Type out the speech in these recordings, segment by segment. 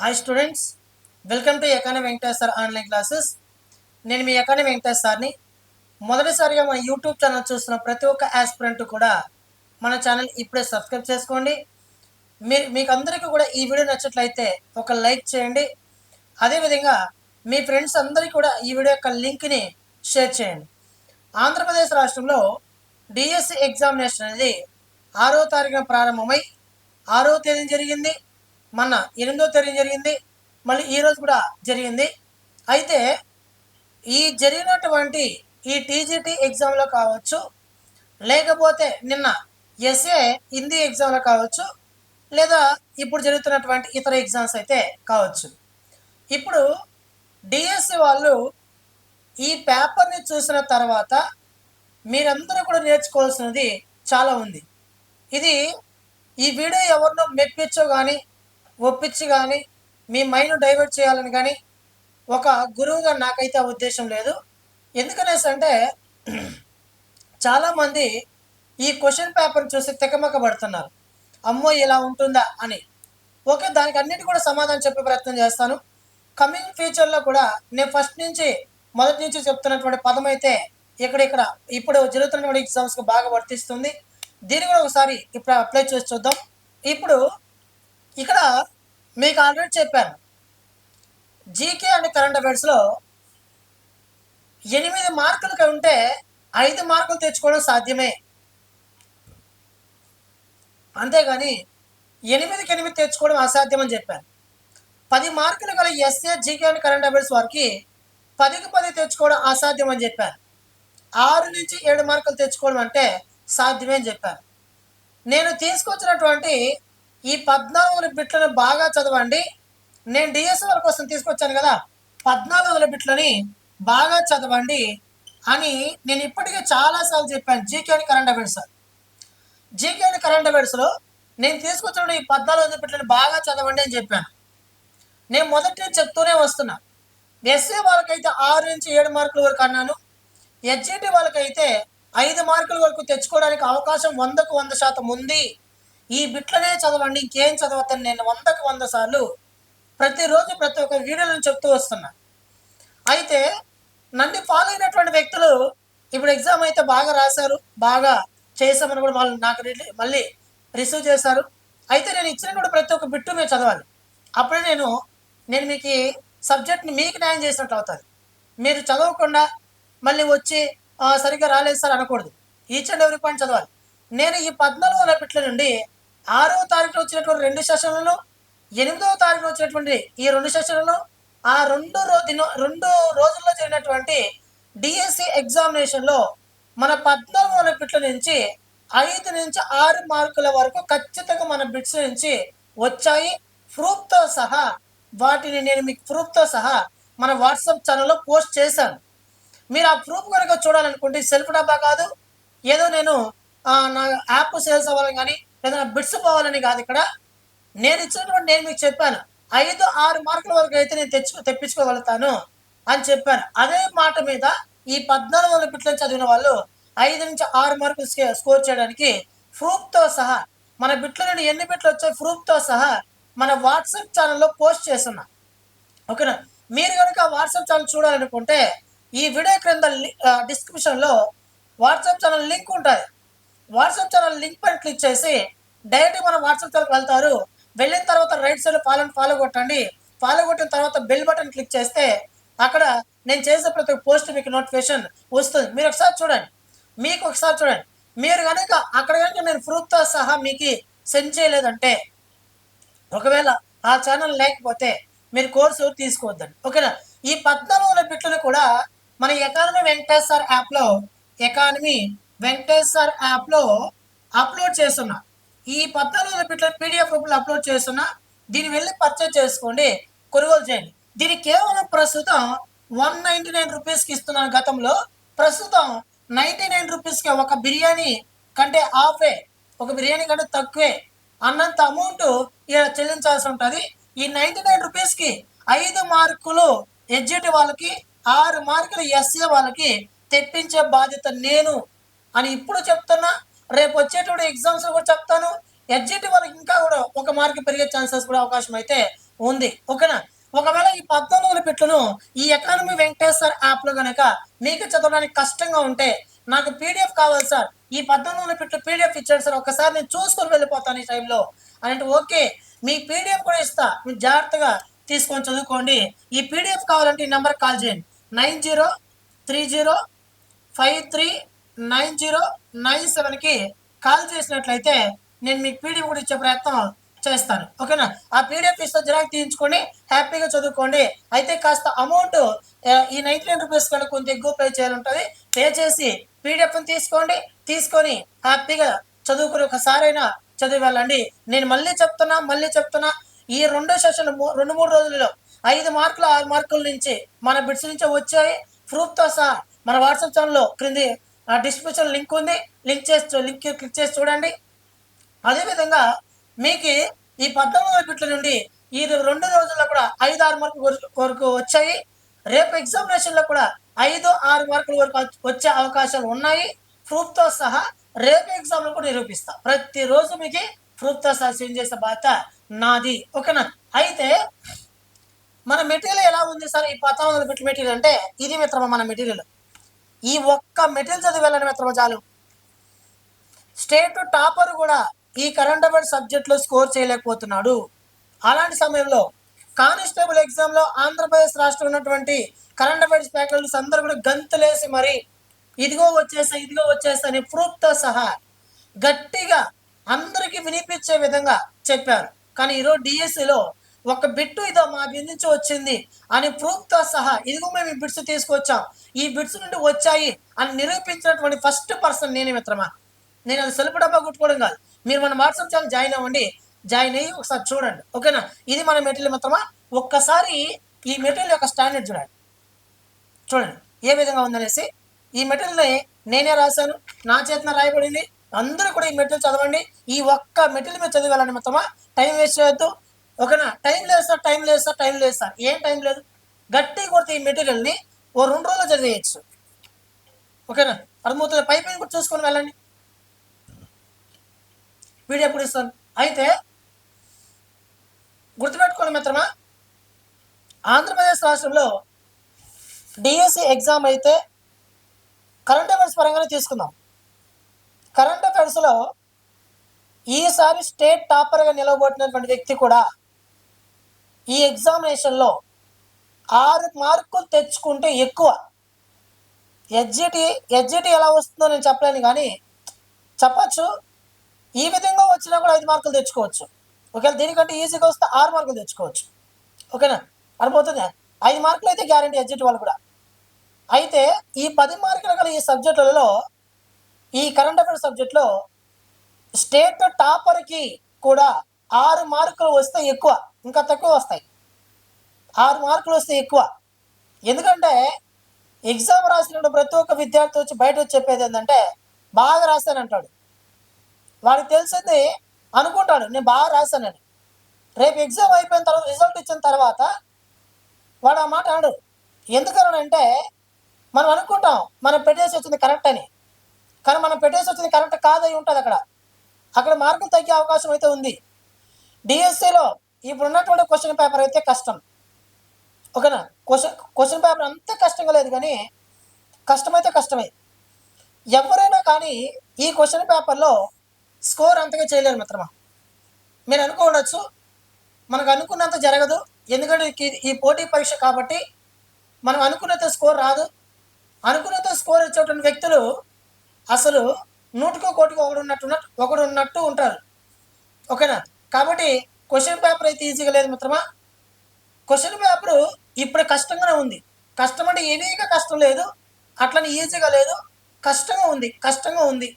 Hi students welcome to economy Venkatesh sir online classes నేను మీ economy Venkatesh సార్ని. మొదటిసారిగా మన యూట్యూబ్ ఛానల్ చూస్తున్న ప్రతి ఒక్క ఆస్పిరెంట్ కూడా మన ఛానల్ ఇప్పుడే సబ్స్క్రైబ్ చేసుకోండి. మీరు మీకు అందరికీ కూడా ఈ వీడియో నచ్చట్లయితే ఒక లైక్ చేయండి. అదేవిధంగా మీ ఫ్రెండ్స్ అందరికీ కూడా ఈ వీడియో యొక్క లింక్ని షేర్ చేయండి. ఆంధ్రప్రదేశ్ రాష్ట్రంలో డిఎస్సి ఎగ్జామినేషన్ అనేది ఆరో తారీఖున ప్రారంభమై ఆరో తేదీ జరిగింది. మొన్న ఎనిమిదో తేదీ జరిగింది మళ్ళీ ఈ రోజు కూడా జరిగింది. అయితే ఈ జరిగినటువంటి ఈ టీజీటీ ఎగ్జామ్లో కావచ్చు లేకపోతే నిన్న ఎస్ఏ హిందీ ఎగ్జామ్లో కావచ్చు లేదా ఇప్పుడు జరుగుతున్నటువంటి ఇతర ఎగ్జామ్స్ అయితే కావచ్చు. ఇప్పుడు డిఎస్సి వాళ్ళు ఈ పేపర్ని చూసిన తర్వాత మీరందరూ కూడా నేర్చుకోవాల్సినది చాలా ఉంది. ఇది ఈ వీడియో ఎవరినో మెప్పించో కానీ ఒప్పించి కానీ మీ మైండ్ డైవర్ట్ చేయాలని కానీ ఒక గురువుగా నాకైతే ఆ ఉద్దేశం లేదు. ఎందుకనేసి అంటే చాలామంది ఈ క్వశ్చన్ పేపర్ చూసి తెకమక పడుతున్నారు. అమ్మో ఇలా ఉంటుందా అని. ఓకే దానికి అన్నిటి కూడా సమాధానం చెప్పే ప్రయత్నం చేస్తాను. కమింగ్ ఫ్యూచర్లో కూడా నేను ఫస్ట్ నుంచి మొదటి నుంచి చెప్తున్నటువంటి పదం అయితే ఇక్కడ ఇక్కడ ఇప్పుడు జరుగుతున్నటువంటి ఎగ్జామ్స్కి బాగా వర్తిస్తుంది. దీన్ని కూడా ఒకసారి ఇప్పుడు అప్లై చేసి చూద్దాం. ఇప్పుడు ఇక్కడ మీకు ఆల్రెడీ చెప్పాను. జీకే అండ్ కరెంట్ అఫైర్స్లో ఎనిమిది మార్కులకి ఉంటే ఐదు మార్కులు తెచ్చుకోవడం సాధ్యమే. అంతేగాని ఎనిమిదికి ఎనిమిది తెచ్చుకోవడం అసాధ్యం అని చెప్పాను. పది మార్కులు గల SA GK and current affairs వారికి పదికి పది తెచ్చుకోవడం అసాధ్యం అని చెప్పాను. ఆరు నుంచి ఏడు మార్కులు తెచ్చుకోవడం అంటే సాధ్యమే అని చెప్పాను. నేను తీసుకొచ్చినటువంటి ఈ పద్నాలుగు బిట్లను బాగా చదవండి. నేను డిఎస్ఎల్ కోసం తీసుకొచ్చాను కదా పద్నాలుగు వందల బిట్లని బాగా చదవండి అని నేను ఇప్పటికే చాలాసార్లు చెప్పాను GK and current affairs. GK and current అఫైర్స్లో నేను తీసుకొచ్చిన ఈ పద్నాలుగు వందల బిట్లని బాగా చదవండి అని చెప్పాను. నేను మొదటి చెప్తూనే వస్తున్నా. ఎస్ఏ వాళ్ళకైతే ఆరు నుంచి ఏడు మార్కుల వరకు అన్నాను. హెచ్జిటి వాళ్ళకైతే ఐదు మార్కుల వరకు తెచ్చుకోవడానికి అవకాశం వందకు వంద శాతం ఉంది. ఈ బిట్లనే చదవండి ఇంకేం చదవతాను నేను వందకు వంద సార్లు ప్రతిరోజు ప్రతి ఒక్క వీడియోలను చెప్తూ వస్తున్నా. అయితే నన్ను ఫాలో అయినటువంటి వ్యక్తులు ఇప్పుడు ఎగ్జామ్ అయితే బాగా రాశారు బాగా చేసామని కూడా వాళ్ళు నాకు మళ్ళీ రిసీవ్ చేశారు. అయితే నేను ఇచ్చిన కూడా ప్రతి ఒక్క బిట్టు మీరు చదవాలి. అప్పుడే నేను నేను మీకు సబ్జెక్ట్ని మీకు న్యాయం చేసినట్లు అవుతుంది మీరు చదవకుండా మళ్ళీ వచ్చి సరిగ్గా రాలేదు సార్ అనకూడదు. ఈచ్ అండ్ ఎవరి పాయింట్ చదవాలి. నేను ఈ పద్నాలుగు వందల బిట్ల నుండి ఆరవ తారీఖున వచ్చినటువంటి రెండు సెషన్లలో ఎనిమిదవ తారీఖున వచ్చినటువంటి ఈ రెండు సెషన్లలో ఆ రెండు రోజు దిన రెండు రోజుల్లో జరిగినటువంటి డిఎస్సి ఎగ్జామినేషన్లో మన పద్నాలుగు వందల బిట్ల నుంచి ఐదు నుంచి ఆరు మార్కుల వరకు ఖచ్చితంగా మన బిట్స్ నుంచి వచ్చాయి. ప్రూఫ్తో సహా వాటిని నేను మీకు ప్రూఫ్తో సహా మన వాట్సాప్ ఛానల్లో పోస్ట్ చేశాను. మీరు ఆ ప్రూఫ్ కనుక చూడాలనుకుంటే సెల్ఫ్ డబ్బా కాదు. ఏదో నేను నా యాప్ సేల్స్ అవ్వాలని కానీ ఏదైనా నా బిట్స్ పోవాలని కాదు ఇక్కడ. నేను ఇచ్చినటువంటి నేను మీకు చెప్పాను. ఐదు ఆరు మార్కుల వరకు అయితే నేను తెచ్చు తెప్పించుకోగలుగుతాను అని చెప్పాను. అదే మాట మీద ఈ పద్నాలుగు వందల బిట్లను చదివిన వాళ్ళు ఐదు నుంచి ఆరు మార్కులు స్కోర్ చేయడానికి ప్రూఫ్తో సహా మన బిట్ల నుండి ఎన్ని బిట్లు వచ్చాయి ప్రూఫ్తో సహా మన వాట్సాప్ ఛానల్లో పోస్ట్ చేస్తున్నా. ఓకేనా? మీరు కనుక వాట్సాప్ ఛానల్ చూడాలనుకుంటే ఈ వీడియో క్రింద డిస్క్రిప్షన్లో వాట్సాప్ ఛానల్ లింక్ ఉంటుంది వాట్సాప్ ఛానల్ లింక్ పైన క్లిక్ చేసి డైరెక్ట్ మనం వాట్సాప్ ఛానల్కి వెళ్తారు. వెళ్ళిన తర్వాత రైట్ సైడ్ ఫాలో ఫాలో కొట్టండి. ఫాలో కొట్టిన తర్వాత బెల్ బటన్ క్లిక్ చేస్తే అక్కడ నేను చేసే ప్రతి ఒక్క పోస్ట్ మీకు నోటిఫికేషన్ వస్తుంది. మీరు ఒకసారి చూడండి. మీకు ఒకసారి చూడండి. మీరు కనుక అక్కడ కనుక నేను ప్రూఫ్తో సహా మీకు సెండ్ చేయలేదంటే ఒకవేళ ఆ ఛానల్ లేకపోతే మీరు కోర్సు తీసుకోవద్దండి. ఓకేనా? ఈ పద్నాలుగు వందల బిట్లను కూడా మన ఎకానమీ వెంకటేశ్వర్ యాప్లో ఎకానమీ వెంకటేశ్వర్ యాప్లో అప్లోడ్ చేస్తున్నా. ఈ పద్నాలుగు వందల బిట్లను పీడిఎఫ్ రూపంలో అప్లోడ్ చేస్తున్నా దీన్ని వెళ్ళి పర్చేజ్ చేసుకోండి. కొనుగోలు చేయండి. దీన్ని కేవలం ప్రస్తుతం వన్ నైంటీ నైన్ రూపీస్కి ఇస్తున్నాను గతంలో. ప్రస్తుతం నైంటీ నైన్ రూపీస్కి ఒక బిర్యానీ కంటే హాఫే ఒక బిర్యానీ కంటే తక్కువే. అన్నంత అమౌంట్ ఇలా చెల్లించాల్సి ఉంటుంది. ఈ నైంటీ నైన్ రూపీస్కి ఐదు మార్కులు ఎడ్జిటి వాళ్ళకి ఆరు మార్కులు ఎస్ఏ వాళ్ళకి తెప్పించే బాధ్యత నేను అని ఇప్పుడు చెప్తున్నా. రేపు వచ్చేటువంటి ఎగ్జామ్స్ కూడా చెప్తాను. ఎగ్జిట్ వాళ్ళకి ఇంకా కూడా ఒక మార్క్ పెరిగే ఛాన్సెస్ కూడా అవకాశం అయితే ఉంది. ఓకేనా? ఒకవేళ ఈ పద్నాలుగు వందల పెట్టును ఈ ఎకానమీ వెంకటేశ్వర్ యాప్లో కనుక మీకు చదవడానికి కష్టంగా ఉంటే నాకు పీడిఎఫ్ కావాలి సార్ ఈ పద్నాలుగు వందల పెట్టు పీడిఎఫ్ ఇచ్చాడు సార్ ఒకసారి నేను చూసుకొని వెళ్ళిపోతాను ఈ టైంలో అని అంటే ఓకే మీ పీడిఎఫ్ కూడా ఇస్తా. మీరు జాగ్రత్తగా తీసుకొని చదువుకోండి. ఈ పీడిఎఫ్ కావాలంటే ఈ నెంబర్కి కాల్ చేయండి. Nine zero three zero five three nine zero nine సెవెన్కి కాల్ చేసినట్లయితే నేను మీకు పీడిఎఫ్ కూడా ఇచ్చే ప్రయత్నం చేస్తాను. ఓకేనా? ఆ పీడిఎఫ్ ఇస్తే జిరాక్ తీయించుకొని హ్యాపీగా చదువుకోండి. అయితే కాస్త అమౌంట్ ఈ నైన్టీ నైన్ రూపీస్ కన్నా కొంత ఎక్కువ పే చేయాలంటుంది పే చేసి పీడిఎఫ్ తీసుకోండి. తీసుకొని హ్యాపీగా చదువుకుని ఒకసారైనా చదివి వెళ్ళండి. నేను మళ్ళీ చెప్తున్నా మళ్ళీ చెప్తున్నా ఈ రెండో సెషన్ రెండు మూడు రోజులలో ఐదు మార్కులు ఆరు మార్కుల నుంచి మన బిట్స్ నుంచి వచ్చాయి. ప్రూఫ్తో సహా మన వాట్సాప్ ఛానల్లో క్రింది డిస్క్రిప్షన్ లింక్ ఉంది. లింక్ చేసి లింక్ క్లిక్ చేసి చూడండి. అదేవిధంగా మీకు ఈ పద్నాలుగు బిట్ల నుండి ఈ రెండు రోజుల్లో కూడా ఐదు ఆరు మార్కులు వరకు- వచ్చాయి. రేపు ఎగ్జామినేషన్లో కూడా ఐదు ఆరు మార్కుల వరకు వచ్చే అవకాశాలు ఉన్నాయి. ప్రూఫ్తో సహా రేపు ఎగ్జామ్లో కూడా నిరూపిస్తా. ప్రతిరోజు మీకు ప్రూఫ్తో సహా స్విమ్ చేసే బాధ్యత నాది. ఓకేనా? అయితే మన మెటీరియల్ ఎలా ఉంది సార్? ఈ పద్నాలుగు బిట్ల మెటీరియల్ అంటే ఇది మిత్రమా మన మెటీరియల్? ఈ ఒక్క మెటీరియల్ చదివి వెళ్ళడం మిత్రమా చాలు. స్టేట్ టాపర్ కూడా ఈ కరెంట్ అఫైర్స్ సబ్జెక్ట్లో స్కోర్ చేయలేకపోతున్నాడు. అలాంటి సమయంలో కానిస్టేబుల్ ఎగ్జామ్లో ఆంధ్రప్రదేశ్ రాష్ట్రం ఉన్నటువంటి కరెంట్ అఫైర్స్ ఫ్యాకల్టీస్ అందరూ కూడా గంతులేసి మరి ఇదిగో వచ్చేసా ఇదిగో వచ్చేసా అని ప్రూఫ్తో సహా గట్టిగా అందరికీ వినిపించే విధంగా చెప్పారు. కానీ ఈరోజు డిఎస్సిలో ఒక బిట్టు ఇదో మా బిడ్ నుంచి వచ్చింది అని ప్రూఫ్తో సహా ఇదిగో మేము ఈ బిట్స్ తీసుకొచ్చాం. ఈ బిట్స్ నుండి వచ్చాయి అని నిరూపించినటువంటి ఫస్ట్ పర్సన్ నేనే మిత్రమా. నేను అది సెల్ఫ్ డబ్బా కొట్టుకోవడం కాదు. మీరు మన వాట్సాప్ ఛానల్ జాయిన్ అవ్వండి. జాయిన్ అయ్యి ఒకసారి చూడండి. ఓకేనా? ఇది మన మెటీరియల్ మిత్రమా? ఒక్కసారి ఈ మెటీరియల్ యొక్క స్టాండర్డ్ చూడండి. చూడండి ఏ విధంగా ఉందనేసి. ఈ మెటీరియల్ని నేనే రాశాను. నా చేతన రాయబడింది. అందరూ కూడా ఈ మెటీరియల్ చదవండి. ఈ ఒక్క మెటీరియల్ మీద చదివాలని మొత్తమా టైం వేస్ట్ చేయొద్దు. ఓకేనా? టైం లేదు సార్ టైం లేదు సార్ టైం లేదు సార్. ఏం టైం లేదు? గట్టి కొడితే ఈ మెటీరియల్ని ఓ రెండు రోజులు చదివేయచ్చు. ఓకేనా? అర్థమవుతుంది పైపింగ్ కూడా చూసుకొని వెళ్ళండి. వీడియో ఎప్పుడు ఇస్తాను? అయితే గుర్తుపెట్టుకోండి మిత్రమా ఆంధ్రప్రదేశ్ రాష్ట్రంలో డిఎస్సి ఎగ్జామ్ అయితే కరెంట్ అఫైర్స్ పరంగానే తీసుకుందాం. కరెంట్ అఫైర్స్లో ఈసారి స్టేట్ టాపర్గా నిలవబోతున్నటువంటి వ్యక్తి కూడా ఈ ఎగ్జామినేషన్లో ఆరు మార్కులు తెచ్చుకుంటే ఎక్కువ. ఎడ్జిటి ఎడ్జిటి ఎలా వస్తుందో నేను చెప్పలేను కానీ చెప్పచ్చు. ఈ విధంగా వచ్చినా కూడా ఐదు మార్కులు తెచ్చుకోవచ్చు. ఒకవేళ దీనికంటే ఈజీగా వస్తే ఆరు మార్కులు తెచ్చుకోవచ్చు. ఓకేనా? అర్థమవుతుందా? ఐదు మార్కులు అయితే గ్యారంటీ ఎగ్జిట్ వాళ్ళు కూడా. అయితే ఈ పది మార్కులు గల ఈ సబ్జెక్టులలో ఈ కరెంట్ అఫైర్స్ సబ్జెక్ట్లో స్టేట్ టాపర్కి కూడా ఆరు మార్కులు వస్తే ఎక్కువ. ఇంకా తక్కువ వస్తాయి. ఆరు మార్కులు వస్తే ఎక్కువ. ఎందుకంటే ఎగ్జామ్ రాసినప్పుడు ప్రతి ఒక్క విద్యార్థి వచ్చి బయట వచ్చి చెప్పేది ఏంటంటే బాగా రాశానంటాడు వాడికి తెలిసింది అనుకుంటాడు నేను బాగా రాశానని. రేపు ఎగ్జామ్ అయిపోయిన తర్వాత రిజల్ట్ ఇచ్చిన తర్వాత వాడు ఆ మాట ఆడు ఎందుకనంటే మనం అనుకుంటాం మనం పెట్టేసి వచ్చింది కరెక్ట్ అని. కానీ మనం పెట్టేసి వచ్చింది కరెక్ట్ కాదై ఉంటుంది అక్కడ. అక్కడ మార్కులు తగ్గే అవకాశం అయితే ఉంది. డిఎస్సిలో ఇప్పుడు ఉన్నటువంటి క్వశ్చన్ పేపర్ అయితే కష్టం. ఓకేనా? క్వశ్చన్ క్వశ్చన్ పేపర్ అంత కష్టంగా లేదు కానీ కష్టమైతే కష్టమే. ఎవరైనా కానీ ఈ క్వశ్చన్ పేపర్లో స్కోర్ అంతగా చేయలేరు మిత్రమా? మీరు అనుకోవచ్చు మనకు అనుకున్నంత జరగదు. ఎందుకంటే ఈ- పోటీ పరీక్ష కాబట్టి మనం అనుకున్నంత స్కోర్ రాదు. అనుకున్నంత స్కోర్ ఇచ్చేటువంటి వ్యక్తులు అసలు నూటికో కోటికి ఒకడు ఉన్నట్టు ఉన్నట్టు ఒకడు ఉన్నట్టు ఉంటారు. ఓకేనా? కాబట్టి క్వశ్చన్ పేపర్ అయితే ఈజీగా లేదు మిత్రమా? క్వశ్చన్ పేపర్ ఇప్పుడు కష్టంగానే ఉంది. కష్టం అంటే ఏమీగా కష్టం లేదు. అట్లని ఈజీగా లేదు. కష్టంగా ఉంది. కష్టంగా ఉంది.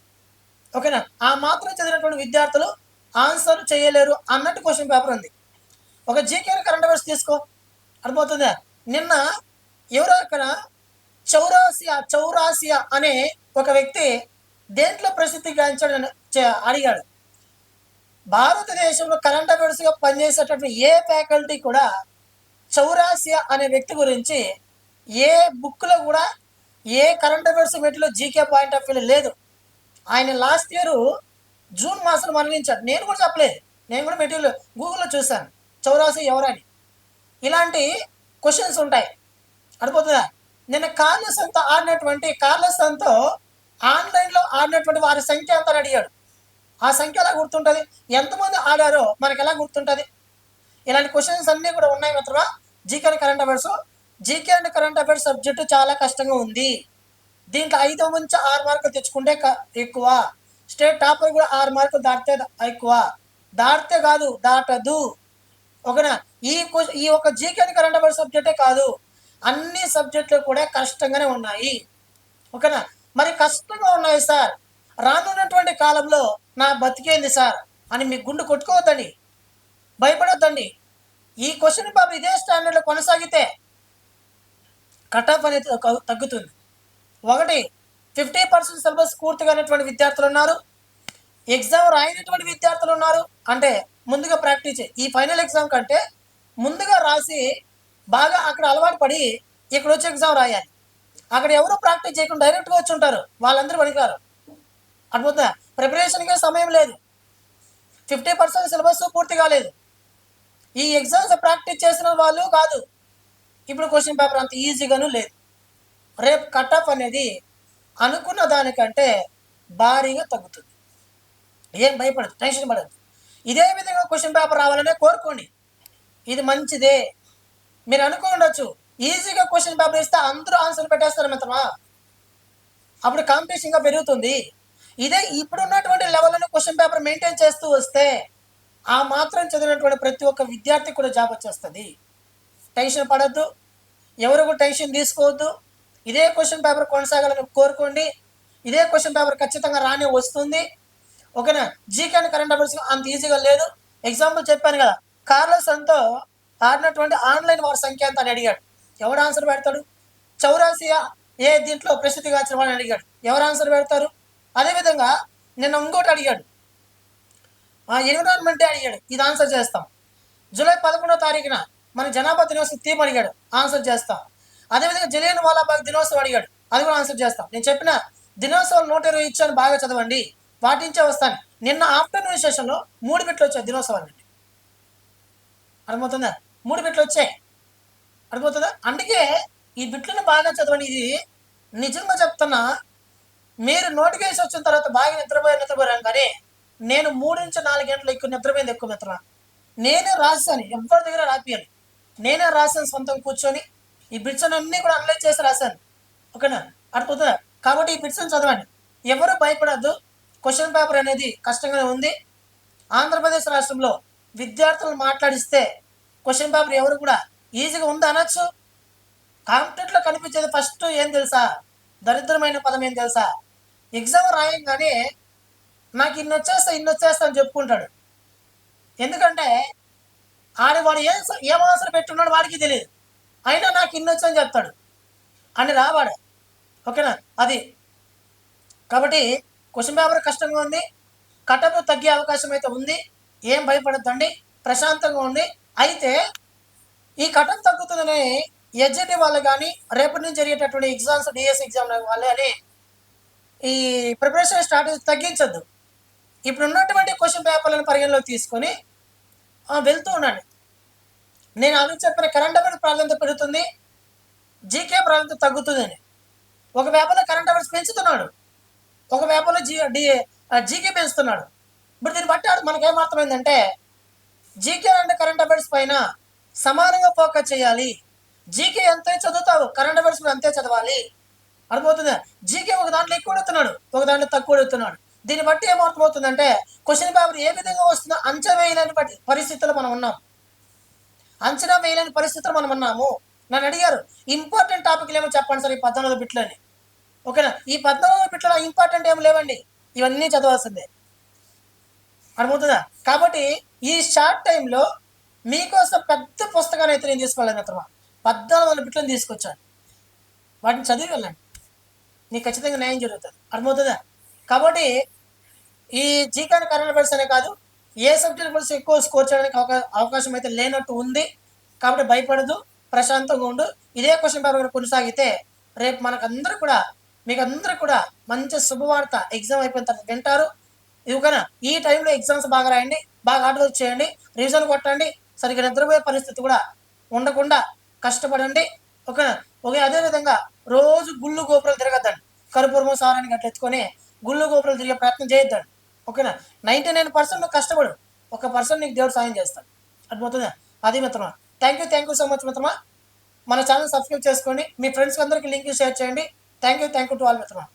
ఓకేనా ఆ మాత్రం చదివినటువంటి విద్యార్థులు ఆన్సర్ చేయలేరు అన్నట్టు క్వశ్చన్ పేపర్ ఉంది. ఒక జీకే కరెంట్ అఫైర్స్ తీసుకో. అర్థమవుతుందా? నిన్న ఎవరో అక్కడ చౌరాసియా చౌరాసియా అనే ఒక వ్యక్తి దేంట్లో ప్రసిద్ధి గాంచాడు అడిగాడు. భారతదేశంలో కరెంట్ అఫైర్స్గా పనిచేసేటటువంటి ఏ ఫ్యాకల్టీ కూడా చౌరాసియా అనే వ్యక్తి గురించి ఏ బుక్లో కూడా ఏ కరెంట్ అఫైర్స్ మెట్లో జీకే పాయింట్ ఆఫ్ వ్యూ లేదు. ఆయన లాస్ట్ ఇయర్ జూన్ మాసం మరణించాడు. నేను కూడా చెప్పలేదు. నేను కూడా మెటీరియల్ గూగుల్లో చూశాను. చౌరాసి ఎవరని. ఇలాంటి క్వశ్చన్స్ ఉంటాయి. అడిపోతుందా నిన్న కార్లెస్తో ఆడినటువంటి కార్లెస్తో ఆన్లైన్లో ఆడినటువంటి వారి సంఖ్య ఎంత అడిగాడు. ఆ సంఖ్య ఎలా గుర్తుంటుంది? ఎంతమంది ఆడారో మనకి ఎలా గుర్తుంటుంది? ఇలాంటి క్వశ్చన్స్ అన్నీ కూడా ఉన్నాయి మిత్రమా GK and current affairs GK and current affairs subject చాలా కష్టంగా ఉంది. దీంట్లో ఐదు నుంచి ఆరు మార్కులు తెచ్చుకుంటే క- ఎక్కువ. స్టేట్ టాపర్ కూడా ఆరు మార్కులు దాటితే ఎక్కువ. దాటితే కాదు దాటదు. ఓకేనా? ఈ ఈ ఒక జీకే అండ్ కరెంట్ అఫైర్స్ సబ్జెక్టే కాదు. అన్ని సబ్జెక్టులు కూడా కష్టంగానే ఉన్నాయి. ఓకేనా? మరి కష్టంగా ఉన్నాయి సార్. రానున్నటువంటి కాలంలో నా బతికేంది సార్ అని మీ గుండు కొట్టుకోవద్దండి. భయపడొద్దండి. ఈ క్వశ్చన్ బాబు ఇదే స్టాండర్డ్లో కొనసాగితే కట్ ఆఫ్ అనేది తగ్గుతుంది. ఒకటి ఫిఫ్టీ పర్సెంట్ సిలబస్ పూర్తిగానటువంటి విద్యార్థులు ఉన్నారు ఎగ్జామ్ రాయనటువంటి విద్యార్థులు ఉన్నారు అంటే ముందుగా ప్రాక్టీస్ ఈ ఫైనల్ ఎగ్జామ్ కంటే ముందుగా రాసి బాగా అక్కడ అలవాటు పడి ఇక్కడ వచ్చి ఎగ్జామ్ రాయాలి. అక్కడ ఎవరు ప్రాక్టీస్ చేయకుండా డైరెక్ట్గా వచ్చి ఉంటారు? వాళ్ళందరూ పనికారు అర్థమవుతుందా ప్రిపరేషన్కే సమయం లేదు. ఫిఫ్టీ పర్సెంట్ సిలబస్ పూర్తి కాలేదు. ఈ ఎగ్జామ్స్ ప్రాక్టీస్ చేసిన వాళ్ళు కాదు. ఇప్పుడు క్వశ్చన్ పేపర్ అంత ఈజీగాను లేదు. రేపు కట్ ఆఫ్ అనేది అనుకున్న దానికంటే భారీగా తగ్గుతుంది. ఏం భయపడదు టెన్షన్ పడదు ఇదే విధంగా క్వశ్చన్ పేపర్ రావాలనే కోరుకోండి. ఇది మంచిదే. మీరు అనుకోండొచ్చు ఈజీగా క్వశ్చన్ పేపర్ ఇస్తే అందరూ ఆన్సర్ పెట్టేస్తారు మిత్రమా? అప్పుడు కాంపిటీషన్గా పెరుగుతుంది. ఇదే ఇప్పుడు ఉన్నటువంటి లెవెల్ను క్వశ్చన్ పేపర్ మెయింటైన్ చేస్తూ వస్తే ఆ మాత్రం చదివినటువంటి ప్రతి ఒక్క విద్యార్థికి కూడా జాబ్ వచ్చేస్తుంది. టెన్షన్ పడద్దు. ఎవరికి టెన్షన్ తీసుకోవద్దు. ఇదే క్వశ్చన్ పేపర్ కొనసాగాలని కోరుకోండి. ఇదే క్వశ్చన్ పేపర్ ఖచ్చితంగా రానే వస్తుంది. ఓకేనా? జీకే అండ్ కరెంట్ అఫైర్స్ అంత ఈజీగా లేదు. ఎగ్జాంపుల్ చెప్పాను కదా. కార్లస్ అంతో ఆడినటువంటి ఆన్లైన్ వారి సంఖ్య అంత అని అడిగాడు. ఎవడు ఆన్సర్ పెడతాడు? చౌరాసియా ఏ దీంట్లో ప్రసిద్ధిగాంచిన వాళ్ళని అడిగాడు. ఎవరు ఆన్సర్ పెడతారు? అదేవిధంగా నిన్న ఇంకోటి అడిగాడు. ఆ ఎన్విరాన్మెంటే అడిగాడు. ఇది ఆన్సర్ చేస్తాం. జూలై పదకొండో తారీఖున మన జనాభా దినోత్సవం థీమ్ అడిగాడు. ఆన్సర్ చేస్తాం. అదేవిధంగా జలియన్ వాలాబాగ్ దినోత్సవం అడిగాడు. అది కూడా ఆన్సర్ చేస్తాం. నేను చెప్పిన దినోత్సవం నూట ఇరవై ఇచ్చాను బాగా చదవండి. పాటించే వస్తాను. నిన్న ఆఫ్టర్నూన్ సెషన్లో మూడు బిట్లు వచ్చాయి దినోత్సవాన్ని అర్థమవుతుందా? మూడు బిట్లు వచ్చాయి. అర్థమవుతుందా? అందుకే ఈ బిట్లను బాగా చదవండి. ఇది నిజంగా చెప్తున్నా మీరు నోటిఫికేషన్ వచ్చిన తర్వాత బాగా నిద్రపోయి నిద్రపోయాను కానీ నేను మూడు నుంచి నాలుగు గంటలు ఎక్కువ నిద్రపోయింది ఎక్కువ మిత్ర. నేనే రాశాను ఎవరి దగ్గర రాపియాలి నేనే రాశాను సొంతం కూర్చొని ఈ బిట్స్ అన్నీ కూడా అనలైజ్ చేసి రాశాను. ఓకేనా? అర్థమవుతుందా? కాబట్టి ఈ బిట్స్ చదవండి. ఎవరు భయపడద్దు. క్వశ్చన్ పేపర్ అనేది కష్టంగానే ఉంది. ఆంధ్రప్రదేశ్ రాష్ట్రంలో విద్యార్థులను మాట్లాడిస్తే క్వశ్చన్ పేపర్ ఎవరు కూడా ఈజీగా ఉంది అనొచ్చు? కాంపిటేట్లో కనిపించేది ఫస్ట్ ఏం తెలుసా? దరిద్రమైన పదం ఏం తెలుసా? ఎగ్జామ్ రాయంగానే నాకు ఇన్ని వచ్చేస్తా ఇన్ని వచ్చేస్తా అని చెప్పుకుంటాడు. ఎందుకంటే ఆడి వాడు ఏం ఏం ఆన్సర్ పెట్టున్నాడు వాడికి తెలియదు. అయినా నాకు ఇన్ని వచ్చని చెప్తాడు. అని రావాడు. ఓకేనా? అది. కాబట్టి క్వశ్చన్ పేపర్ కష్టంగా ఉంది. కటపు తగ్గే అవకాశం అయితే ఉంది. ఏం భయపడద్దండి. ప్రశాంతంగా ఉంది అయితే ఈ కటం తగ్గుతుందని ఎడ్జిటి వాళ్ళు కానీ రేపటి నుంచి జరిగేటటువంటి ఎగ్జామ్స్ డిఎస్ ఎగ్జామ్ వాళ్ళు అని ఈ ప్రిపరేషన్ స్ట్రాటజీ తగ్గించొద్దు. ఇప్పుడు ఉన్నటువంటి క్వశ్చన్ పేపర్లను పరిగణలోకి తీసుకొని వెళ్తూ ఉండండి. నేను అది చెప్పిన కరెంట్ అఫైర్స్ ప్రాధాన్యత పెరుగుతుంది జీకే ప్రాధాన్యత తగ్గుతుందని. ఒక పేపర్లో కరెంట్ అఫైర్స్ పెంచుతున్నాడు. ఒక పేపర్లో జీ డి జీకే పెంచుతున్నాడు. ఇప్పుడు దీన్ని బట్టి మనకేం అర్థమైందంటే జీకే అండ్ కరెంట్ అఫైర్స్ పైన సమానంగా ఫోకస్ చేయాలి. జీకే ఎంతే చదువుతావు కరెంట్ అఫైర్స్ కూడా అంతే చదవాలి. అర్థమవుతుందా? జీకే ఒక దాంట్లో ఎక్కువ అడుగుతున్నాడు ఒక దాంట్లో తక్కువ అడుగుతున్నాడు. దీన్ని బట్టి ఏమర్థమవుతుందంటే క్వశ్చన్ పేపర్ ఏ విధంగా వస్తుందో అంచనా వేయలేని బట్టి పరిస్థితుల్లో మనం ఉన్నాం. అంచనా వేయలేని పరిస్థితులు మనం ఉన్నాము. నన్ను అడిగారు ఇంపార్టెంట్ టాపిక్లు ఏమో చెప్పండి సార్ ఈ పద్నాలుగు బిట్లని. ఓకేనా? ఈ పద్నాలుగు బిట్లలో ఇంపార్టెంట్ ఏమి లేవండి? ఇవన్నీ చదవాల్సిందే. అర్థమవుతుందా? కాబట్టి ఈ షార్ట్ టైంలో మీకోసం పెద్ద పుస్తకాన్ని అయితే నేను తీసుకోలేను మిత్రమా. పద్నాలుగు వందల బిట్లను తీసుకొచ్చాను. వాటిని చదివి వెళ్ళండి. నీకు ఖచ్చితంగా న్యాయం జరుగుతుంది. అర్థమవుతుందా? కాబట్టి ఈ జీకాన్ కరెంట్ అఫైర్స్ అనే కాదు ఏ సబ్జెక్ట్ గురించి ఎక్కువ స్కోర్ చేయడానికి అవకాశం అయితే లేనట్టు ఉంది. కాబట్టి భయపడదు ప్రశాంతంగా ఉండు. ఇదే క్వశ్చన్ పేపర్ కొనసాగితే రేపు మనకందరూ కూడా మీకు అందరూ కూడా మంచి శుభవార్త ఎగ్జామ్ అయిపోయిన తర్వాత వింటారు. ఇవ్వకనా ఈ టైంలో ఎగ్జామ్స్ బాగా రాయండి బాగా హార్డ్ వర్క్ చేయండి రివిజన్ కొట్టండి సరిగ్గా నిద్రపోయే పరిస్థితి కూడా ఉండకుండా కష్టపడండి. ఓకేనా? ఓకే అదేవిధంగా రోజు గుళ్ళు గోపురాలు తిరగద్దండి. కరుపూరము సారాన్ని అట్లా ఎత్తుకొని గుళ్ళు గోపురాలు తిరిగే ప్రయత్నం చేయొద్దండి. ఓకేనా? నైంటీ నైన్ పర్సెంట్ నువ్వు కష్టపడు. ఒక పర్సెంట్ నీకు దేవుడు సాయం చేస్తాడు. అర్థమవుతుందా? అది మిత్రమా. Thank you thank you so much మిత్రమా. మన ఛానల్ సబ్స్క్రైబ్ చేసుకోండి మీ ఫ్రెండ్స్ అందరికీ లింక్ షేర్ చేయండి. Thank you thank you to all మిత్రమా.